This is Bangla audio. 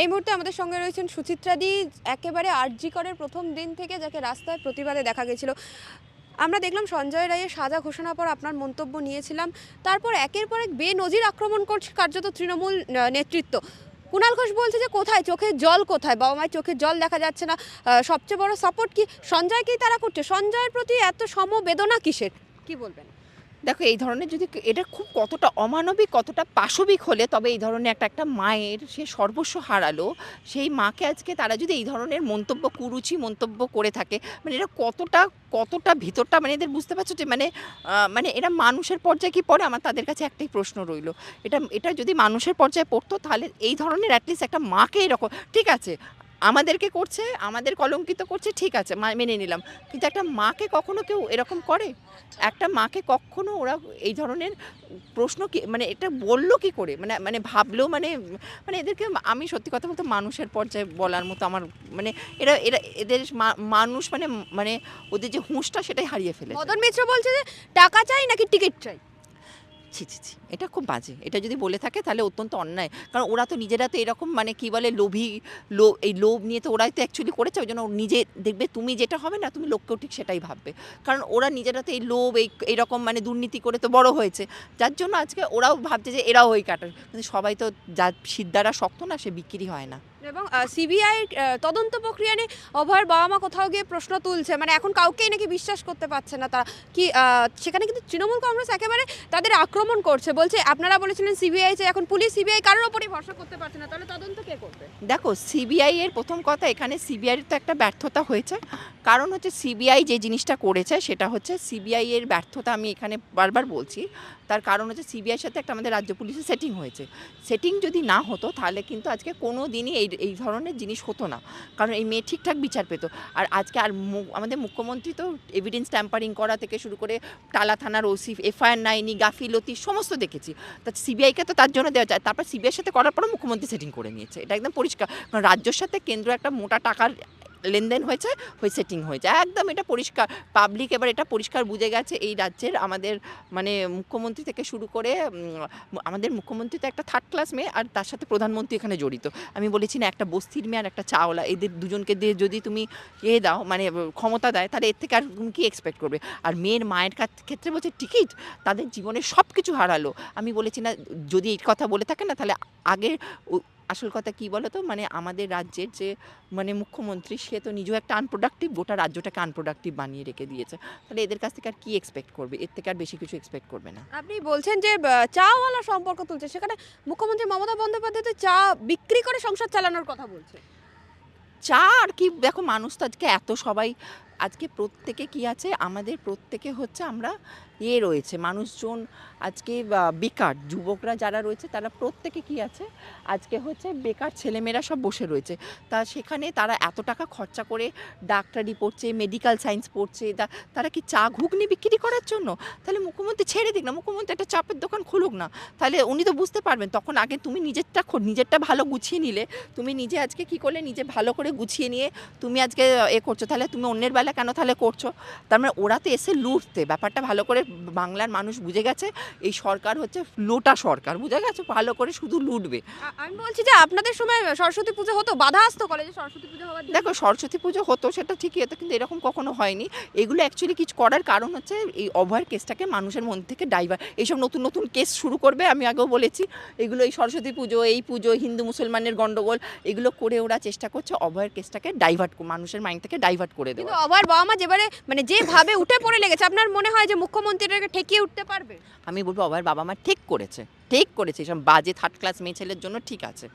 এই মুহূর্তে আমাদের সঙ্গে রয়েছেন সুচিত্রাদি একেবারে আরজিকরের প্রথম দিন থেকে যাকে রাস্তায় প্রতিবাদে দেখা গেছিল। আমরা দেখলাম সঞ্জয় রায়ের সাজা ঘোষণার পর আপনার মন্তব্য নিয়েছিলাম। তারপর একের পর এক বেনজির আক্রমণ করছে কার্যত তৃণমূল নেতৃত্ব। কুণাল ঘোষ বলছে যে, কোথায়? চোখের জল কোথায়? বাবা মায়ের চোখের জল দেখা যাচ্ছে না। সবচেয়ে বড় সাপোর্ট কি সঞ্জয়কেই তারা করছে? সঞ্জয়ের প্রতি এত সমবেদনা কিসের? কি বলবেন? দেখো, এই ধরনের যদি এটা খুব কতটা অমানবিক, কতটা পাশবিক হলে তবে এই ধরনের একটা একটা মায়ের সে সর্বস্ব হারালো, সেই মাকে আজকে তারা যদি এই ধরনের মন্তব্য, কুরুচি মন্তব্য করে থাকে মানে এটা কতটা কতটা ভিতরটা মানে এদের বুঝতে পারছ যে মানে মানে এরা মানুষের পর্যায়ে কি পড়ে? আমার তাদের কাছে একটাই প্রশ্ন রইল। এটা এটা যদি মানুষের পর্যায়ে পড়তো, তাহলে এই ধরনের অ্যাটলিস্ট একটা মাকে এরকম, ঠিক আছে আমাদেরকে করছে, আমাদের কলঙ্কিত করছে, ঠিক আছে মেনে নিলাম। কিন্তু একটা মাকে কখনো কেউ এরকম করে? একটা মাকে কখনো ওরা এই ধরনের প্রশ্ন কি মানে এটা বলল কি করে? মানে মানে ভাবলো মানে মানে এদেরকে আমি সত্যি কথা বলতে মানুষের পর্যায়ে বলার মতো আমার মানে এরা এরা, এদের মানুষ মানে মানে ওদের যে হুঁশটা সেটাই হারিয়ে ফেলে মদন মিত্র বলছে যে, টাকা চাই নাকি টিকিট চাই? ছি ছি ছি। এটা খুব বাজে। এটা যদি বলে থাকে তাহলে অত্যন্ত অন্যায়। কারণ ওরা তো নিজেরা তো এরকম মানে কি বলে লোভী লোভ এই লোভ নিয়ে তো ওরাই তো অ্যাকচুয়ালি করেছে। ওই জন্য নিজে দেখবে তুমি যেটা হবে না, তুমি লোককেও ঠিক সেটাই ভাববে। কারণ ওরা নিজেরা তো এই লোভ, এই এইরকম মানে দুর্নীতি করে তো বড় হয়েছে। যার জন্য আজকে ওরাও ভাবছে যে এরাও ওই কাটার। কিন্তু সবাই তো যার সিদ্ধারা শক্ত না, সে বিক্রি হয় না। এবং সিবিআই তদন্ত প্রক্রিয়া নিয়ে অভয়ের বাবা মা কোথাও গিয়ে প্রশ্ন তুলছে। মানে এখন কাউকেই নাকি বিশ্বাস করতে পারছে না তারা। কি সেখানে কিন্তু তৃণমূল কংগ্রেস একেবারে তাদের আক্রমণ করছে। বলছে, আপনারা বলেছিলেন সিবিআই যে এখন পুলিশ সিবিআই কারোর ওপরই ভরসা করতে পারছে না। তাহলে তদন্ত কে করবে? দেখো সিবিআই এর প্রথম কথা, এখানে সিবিআইয়ের তো একটা ব্যর্থতা হয়েছে। কারণ হচ্ছে সিবিআই যে জিনিসটা করেছে, সেটা হচ্ছে সিবিআই এর ব্যর্থতা আমি এখানে বারবার বলছি। তার কারণ হচ্ছে সিবিআইয়ের সাথে একটা আমাদের রাজ্য পুলিশের সেটিং হয়েছে। সেটিং যদি না হতো, তাহলে কিন্তু আজকে কোনো দিনই এই এই ধরনের জিনিস হতো না। কারণ এই মেয়ে ঠিকঠাক বিচার পেত। আর আজকে আর আমাদের মুখ্যমন্ত্রী তো এভিডেন্স ট্যাম্পারিং করা থেকে শুরু করে টালা থানার ওসি এফআইআর নাইনি, গাফিলতি সমস্ত দেখেছি। তা সিবিআইকে তো তার জন্য দেওয়া যায়। তারপর সিবিআইয়ের সাথে করার পরও মুখ্যমন্ত্রী সেটিং করে নিয়েছে। এটা একদম পরিষ্কার। কারণ রাজ্যের সাথে কেন্দ্র একটা মোটা টাকার লেনদেন হয়েছে, হয়ে সেটিং হয়েছে। একদম এটা পরিষ্কার পাবলিক এবার এটা পরিষ্কার বুঝে গেছে এই রাজ্যের আমাদের মানে মুখ্যমন্ত্রী থেকে শুরু করে আমাদের মুখ্যমন্ত্রী তো একটা থার্ড ক্লাস মেয়ে আর তার সাথে প্রধানমন্ত্রী এখানে জড়িত। আমি বলেছি না একটা বস্তির মেয়ে আর একটা চাওলা, এদের দুজনকে দিয়ে যদি তুমি এ দাও মানে ক্ষমতা দেয়, তাহলে এর থেকে আর তুমি কি এক্সপেক্ট করবে? আর মেয়ের মায়ের ক্ষেত্রে বলছে টিকিট তাদের জীবনে সব কিছু হারালো। আমি বলেছি না, যদি এই কথা বলে থাকে না, তাহলে আগে আসল কথা কি বলো তো? মানে আমাদের রাজ্যের যে মানে মুখ্যমন্ত্রী সে তো নিজেও একটা আনপ্রোডাক্টিভ গোটা রাজ্যটাকে আনপ্রোডাক্টিভ বানিয়ে রেখে দিয়েছে। তাহলে এদের কাছ থেকে আর কি এক্সপেক্ট করবে? এর থেকে আর বেশি কিছু এক্সপেক্ট করবে না। আপনি বলছেন যে চাওয়ালা সম্পর্ক তুলছে। সেখানে মুখ্যমন্ত্রী মমতা বন্দ্যোপাধ্যায় তো চা বিক্রি করে সংসার চালানোর কথা বলছে। চা আর কি দেখো মানুষ তো আজকে এত সবাই আজকে প্রত্যেকে কি আছে? আমাদের প্রত্যেকে হচ্ছে আমরা এ রয়েছে, মানুষজন আজকে বেকার, যুবকরা যারা রয়েছে তারা প্রত্যেকে কি আছে? আজকে হচ্ছে বেকার ছেলেমেয়েরা সব বসে রয়েছে। তা সেখানে তারা এত টাকা খরচা করে ডাক্তারি পড়ছে মেডিকেল সায়েন্স পড়ছে তারা কি চা ঘুগনি বিক্রি করার জন্য? তাহলে মুখ্যমন্ত্রী ছেড়ে দিক না, মুখ্যমন্ত্রী একটা চাপের দোকান খুলুক না। তাহলে উনি তো বুঝতে পারবেন, তখন আগে তুমি নিজেরটা নিজেরটা ভালো গুছিয়ে নিলে। তুমি নিজে আজকে কি করলে? নিজে ভালো করে গুছিয়ে নিয়ে তুমি আজকে এ করছ। তাহলে তুমি অন্যের বেলা কেন তাহলে করছ? তার মানে ওরা তো এসে লুটতে। ব্যাপারটা ভালো করে বাংলার মানুষ বুঝে গেছে এই সরকার হচ্ছে লোটা সরকার বুঝে গেছে? ভালো করে শুধু লুটবে। আমি বলছি যে আপনাদের সময় সরস্বতী পুজো হতো বাধা আসতো কলেজে সরস্বতী পুজো হওয়ার দেখো সরস্বতী পুজো হতো সেটা ঠিকই হতো কিন্তু এরকম কখনো হয়নি। এগুলো অ্যাকচুয়ালি কিছু করার কারণ হচ্ছে এই অভয়ের কেসটাকে মানুষের মন থেকে ডাইভার এইসব নতুন নতুন কেস শুরু করবে আমি আগেও বলেছি। এগুলো এই সরস্বতী পুজো এই পুজো হিন্দু মুসলমানের গণ্ডগোল এগুলো করে ওরা চেষ্টা করছে অভয়ের কেসটাকে ডাইভার্ট মানুষের মাইন্ড থেকে ডাইভার্ট করে কিন্তু দেওয়া বাবা মা যেবারে মানে যেভাবে উঠে পড়ে লেগেছে, আপনার মনে হয় যে মুখ্যমন্ত্রীটাকে ঠেকিয়ে উঠতে পারবে? আমি বলব আমার বাবা মা ঠিক করেছে ঠিক করেছে। এসব বাজে থার্ড ক্লাস মেয়ে ছেলের জন্য ঠিক আছে।